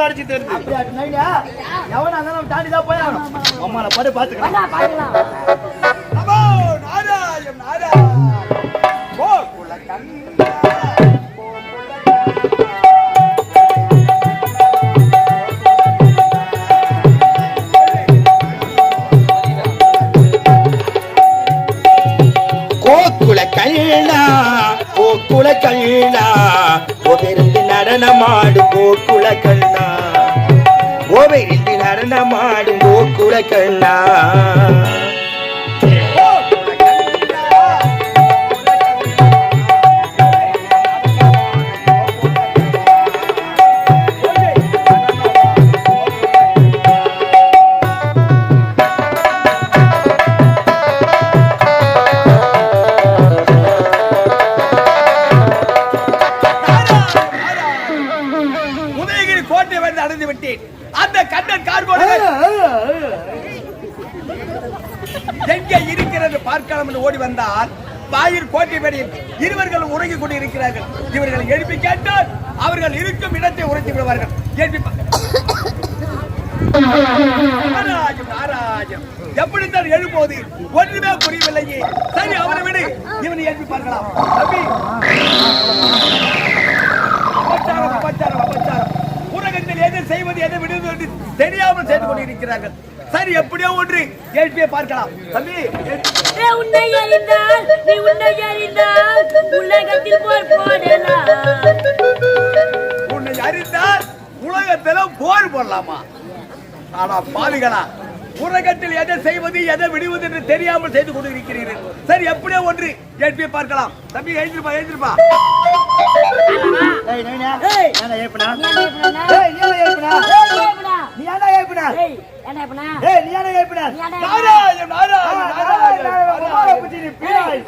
தான் அடிச்சு நைனா எவனா இருந்தாலும் தாண்டி தான் போய் ஆகணும் பாத்துக்கலாம். கோகுல கண்ணா கோக்குல கண்ணா கோவிருந்து நடனமாடும் கோக்குல கண்ணா. எங்கே இருக்கிறது பார்க்கலாம் என்று ஓடி வந்தால் வாயில் கோட்டை வெளியில் இருவர்கள் உறங்கிக் கொண்டு இருக்கிறார்கள் இவர்களை எழுப்பி கேட்டால் அவர்கள் இருக்கும் இடத்தை உரைத்து விடுவார்கள். எழுப்பி நாராஜம் நாராஜம் எப்படித்தான் ஒன்றுமே புரியவில்லையே. சரி அவனை விடு. இவனை எழுப்பி பார்க்கலாம். தம்பி. அபச்சாரம் அபச்சாரம். உலகத்தில் எதை செய்வது எதை விடுவது என்று தெரியாமல் செய்து கொண்டிருக்கிறார்கள். சரி எப்படியோ ஒன்று எழுப்பியே பார்க்கலாம். தம்பி உன்னை அறிந்தால், நீ உன்னை அறிந்தால், உலகத்தில் போர் போடலாம். உன்னை அறிந்தால் உலகத்துல போர் போடலாமா? ஆனா பாவிகளா உலகத்தில் எதை செய்வது எதை விடுவது என்று தெரியாமல் செய்து கொண்டிருக்கிறீர்கள். சரி எப்படியோ ஒன்று எழுப்பியே பார்க்கலாம். தம்பி எழுந்திருப்பா எழுந்திருப்பா. ஏய் ஏய், ஏன்டா ஏப்பனா? நீ என்ன இப்படினா? ஏய் நீ ஏன்டா ஏப்பனா? ஏய், ஏய், என்ன இப்படினா? ஏய் நீ ஏன்டா ஏப்பனா? நீ என்ன இப்படினா? நாராயண் நாராயண் நாராயண்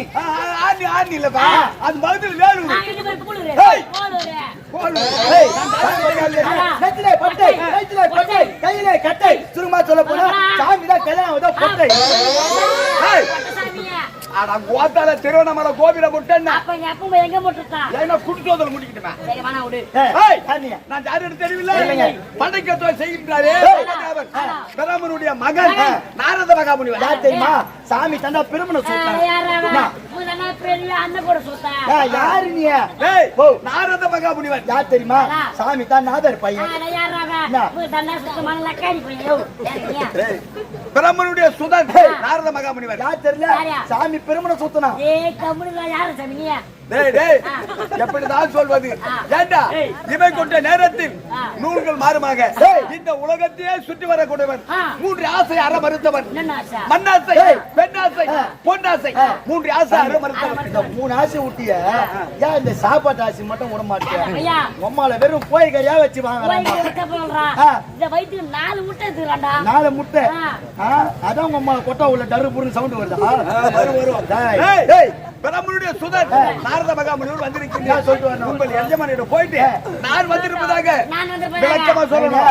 யார் யார் நீ ஆ, ஆ, ஆணி ஆணி இல்லப்பா அது. போடு. ஏய் நெத்திலே பட்டை நெத்திலே பட்டை கையிலே கட்டை சுருமா சொல்ல போனா சாமி தான் கல்யாணம் வந்து பட்டை. அட கோத்தால திருவண்ணாமலை கோபில முட்டேன்னா அப்ப அம்மா எங்க போட்டுருக்கா? ஏன்னா குடுத்து வந்து முடிக்கிட்டுமா? விடு. ஏய், நான் யாருன்னு தெரியவில்லை. செய்கின்றாரே சோமதேவன். பிரமனுடைய மகன் நாரத மகாமுனிவர். யார் தெரியுமா? சாமி தண்டா பெருமனை ஆ, சொல்றாங்க யார் நீ? ஓ. நாரத மகாமுனிவர். யார் தெரியுமா? சாமி தான் நாதர் பையன். சுதன். நாரத யார் தெரியல? பெருமனை சுத்தனா. எப்படிதான் சொல்வது? ஏண்டா? இவை கொண்ட நேரத்தில் நூல்கள் மாறுமாக. இந்த உலகத்தையே சுற்றி வரக்கூடியவன். மூன்று ஆசை அற மறுத்தவன்? மண்ணாசை பெண்ணாசை பொன்னாசை. மூன்று ஆசை அற இந்த மூணு ஆசை ஊட்டிய ஏன் இந்த சாப்பாட்டு ஆசை மட்டும் விட மாட்டேன்? உம்மால வெறும் கோய் கறியா வச்சு வயித்துக்கு நாலு முட்டை. நாலு முட்டை? அதான் உங்க அம்மா கொட்டா உள்ள டரு புருன்னு சவுண்ட் வருதா. வரும் வரும். டேய், ஏய், டேய், பிரம்மனுடைய சுதன் நாரத மகாமுனிவர் வந்திருக்கின்றார் நான் சொல்லிட்டு வரணும். உங்கள் எஜமானிடம் போயிட்டு நான் வந்திருப்பதாக விளக்கமா சொல்லணும்.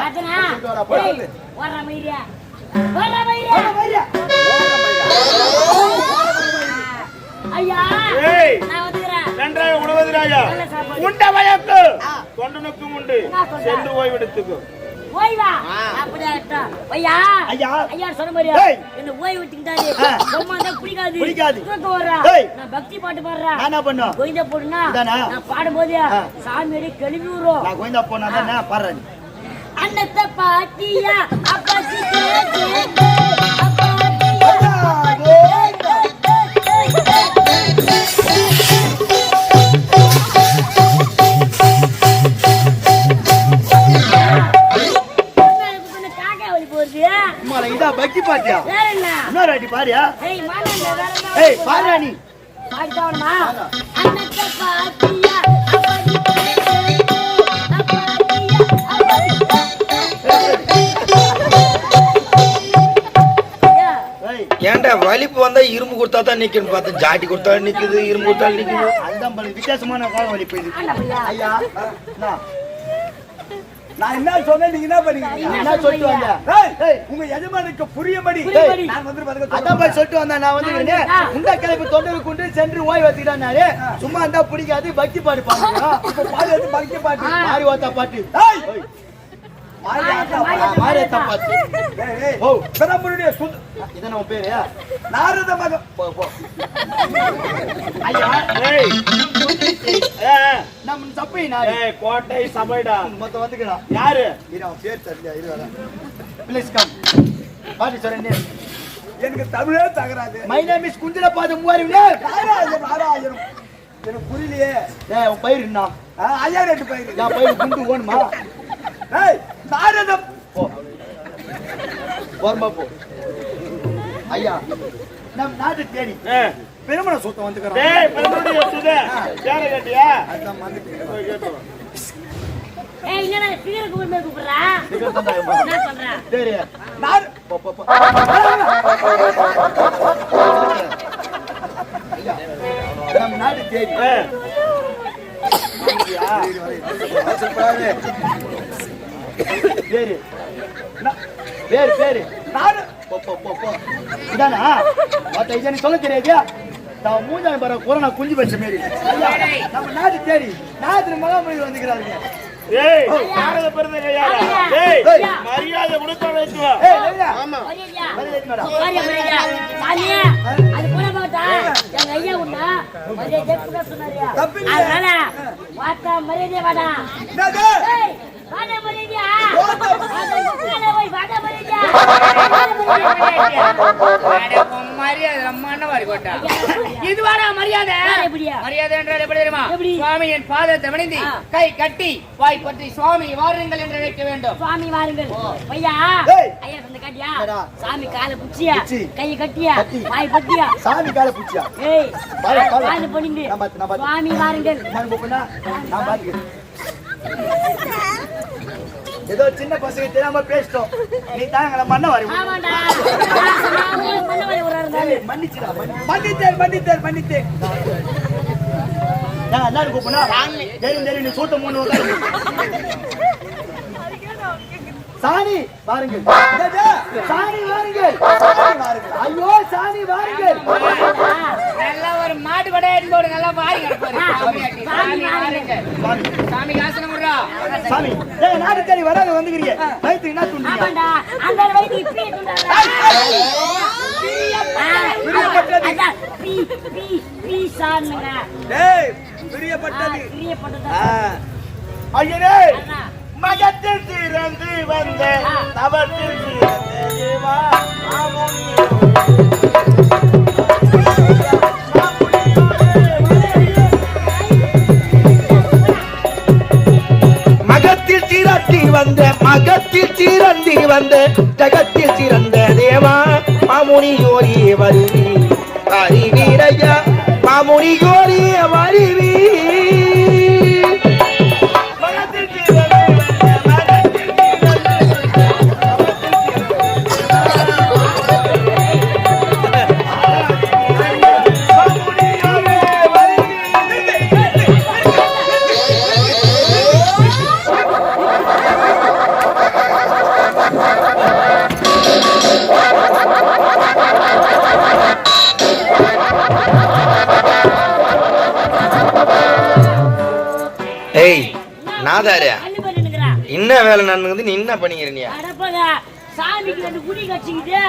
சாப்பாடு. உண்ட வயக்கு தொண்டனுக்கும் உண்டு? சென்று ஓய்வெடுத்துக்கும் ஓய்வா? அப்படியே. ஐயா, ஐயா. ஐயா சொன்ன மாதிரியா? ஏய். என்னை ஓய்வு விட்டுக்கிட்டாரு. ஆ. சும்மா இருந்தா பிடிக்காது. பிடிக்காது. தூக்கம் வர்றா. ஏய். நான் பக்தி பாட்டு பாடுறேன். நான் என்ன பண்ணும் கோயிந்த போடுனா இதானா? நான் பாடும்போது ஆ. சாமி அப்படியே கழுவி விடுறோம் நான் கோயந்தா போனா தான் பாடுறேன் அன்னத்தை பாட்டியா அப்பாச்சி இதா பக்கி என்ன? இன்னொரு வாட்டி பாரியா? ஏய், போகுது? நீ. அன்னத்தை ஏன்டா வலிப்பு வந்தா இரும்பு கொடுத்தா தான் நிக்கணும். பார்த்தா ஜாட்டி கொடுத்தா நிக்குது இரும்பு கொடுத்தா நிக்குது. அதுதான் பாரு, வித்தியாசமான கால வலி போயிது ஐயா? நான் என்ன சொன்னேன் நீங்க என்ன பண்ணீங்க? என்ன சொல்லிட்டு வந்த ஏய், ஏய், உங்க எஜமானுக்கு புரியும்படி. நான் வந்து பாருங்க அதான் போய் சொல்லிட்டு வந்தேன் நான் வந்து இந்த கிளம்பி தொண்டர் கொண்டு சென்று ஓய் வச்சுக்கிட்டாரு சும்மா இருந்தா பிடிக்காது பக்தி பாடு பாடுங்க இப்ப பாடு வந்து பக்தி பாட்டு. மாறி ஓத்தா பாட்டு. நாரத மகன். நம்ம தப்பை நாடு கோட்டை சபைடா. மொத்தம் வந்துக்கலாம் யாரு? இரு அவன் பேர் தெரியல இரு வரேன் ப்ளீஸ் கம் பாட்டு சொல்றேன் எனக்கு தமிழே தகராது மை நேம் இஸ் குந்திர பாத நேர் நாராயணம் நாராயணம் எனக்கு புரியலையே. ஏய் உன் பயிர் என்ன? ஐயா ரெண்டு பயிர். நான் பயிர் குண்டு ஓணுமா? ஏய் போ. ஓரமா போ. ஐயா நம் நாட்டு தேடி பெருமண சூத்தம் வந்துக்கிறோம். அதான் வந்துட்டு ஏய் என்னடா சிகரெட் கூப்பிட்டு கூப்பிடுறா? சீக்கிரம் தந்தாயம்மா. என்ன சொல்ற சரி நார். போ போ போ. ஐயா நம் நாடு தேடி. பேரு பேரு. பேரு இதானா? மத்த இது சொல்ல தெரியாது. நான் பாரு கொரோனா குஞ்சு வச்ச மாரி. நம்ம நாடு தேடி நாட்டு வந்துக்கிறாருங்க மரியாதை கொடுக்க. மரியாதையா? மரியாதை இது வாடா மரியாதை? மரியாதை என்றால் எப்படி தெரியுமா? சுவாமி என் பாதத்தை வணிந்து. கை கட்டி வாய் பற்றி சுவாமி வாருங்கள் என்று அழைக்க வேண்டும் சுவாமி வாருங்கள் ஐயா. ஐயா காட்டியா? சாமி காலை புச்சியா புச்சி. கையை கட்டியா கட்டி. வாய் பட்டியா சாமி கால பூச்சியா ஏய் பண்ணிண்டு. சுவாமி வாருங்கள் நான் பாத்துக்கிறேன் ஏதோ சின்ன பசங்க தெரியாம பேசிட்டோம். நீ தாங்க மண்ண வரி மன்னிச்சுடா மன்னி மன்னித்தேன் மன்னித்தேன் மன்னித்தேன். நான் எல்லாரும் கூப்பிடா தெரியும் தெரியும் நீ சூத்த மூணு. சாணி வாருங்கள்? சாணி வாருங்கள். சாமி வாருங்கள். ஐயோ சாணி வாருங்கள். நல்லா ஒரு மாட்டு கொடை போடு நல்லா வாரி கிடப்பாரு ஆ. சாமி ஆசனம் விடுறா. சாமி. ஏய் நாடு தேடி வராது வந்துக்கிறீங்க. வயிற்று என்ன துண்டீங்க? அந்த சாருங்க டேய், பிரியப்பட்டது. பிரியப்பட்டது. ஐயனே. மகத்தில் திறந்து வந்த. தவத்தில் சிறந்த தேவா மகத்தில் சிரத்தி வந்த மகத்தில் சிறந்தி வந்த ஜகத்தில் சிறந்த தேவா மாமுனி யோரிய வருவி அறிவீரையா மாமுனி யோரிய வருவி ஏய் நாதாரு என்ன வேலை நடக்குது நீ என்ன பண்ணிக்கிறீங்க அடப்பங்க சாமிக்கு ரெண்டு குடி கட்டிக்கிட்டு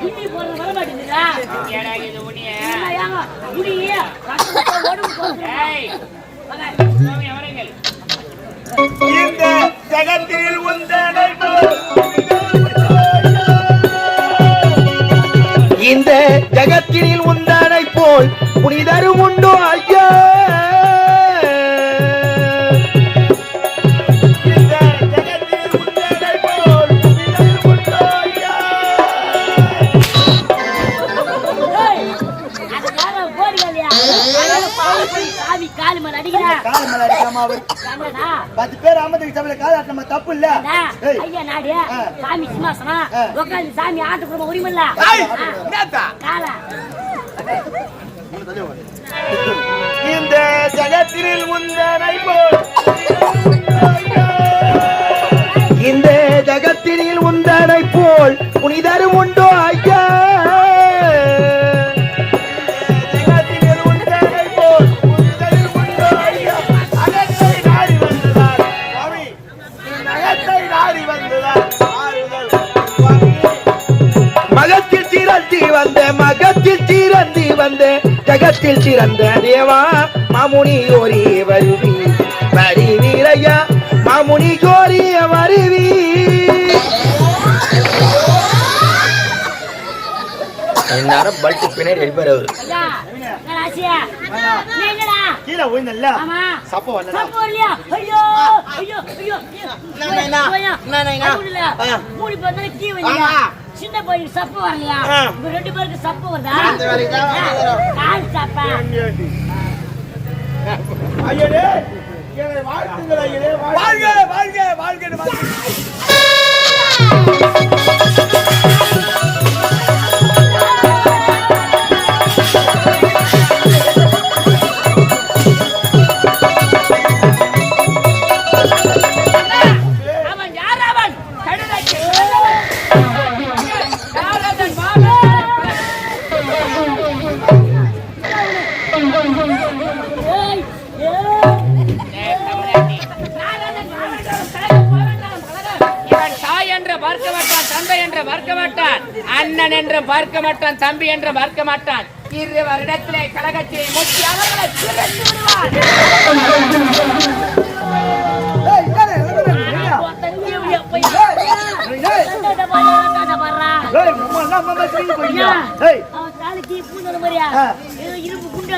குடி போறது வர மாட்டேங்குதா ஏடா இது உனிய? என்ன ஏங்க குடி இந்த ஜகத்தில் உந்தனை இந்த ஜகத்தினில் உந்தானை போல் புனிதரும் உண்டோ ஐயா! அடிக்காம அவர்? பத்து பேர் அமர்ந்துக்கு சபையில கால ஆட்டின நம்ம தப்பு இல்ல ஏண்டா? ஏய், ஐயா நாடு ஆ. சாமி சிம்மாசனம் ஆ. உட்காந்து சாமி ஆட்டு குடும்ப உரிமை இல்ல ஏய், ஆ. என்னத்தா? காலை இந்த ஜகத்தினில் முந்தனை போல் இந்த ஜகத்தினில் உந்தனை போல் புனிதரும் உண்டோ ஜகத்தில் சிறந்த தேவா மாமுனி கோரி வருவி. வருவீரையா மாமுனி கோரிய வருவி. பல்ட்டு பின்னாடி அவரு. கீழே சப்ப வரல ஐயோ ஐயோ ஐயோ. கீ வந்தீங்க சின்ன பையனுக்கு சப்பு வரலையா? உங்க ரெண்டு பேருக்கு சப்பு வருதா? வாழ்க வாழ்க வாழ்க வாழ்க. பார்க்க மாட்டான் அண்ணன் என்று பார்க்க மாட்டான் தம்பி என்று பார்க்க மாட்டான் இரு வருடத்திலே கழகத்தை அவர்களை திரட்டி. ஏதோ இரும்பு குண்டு.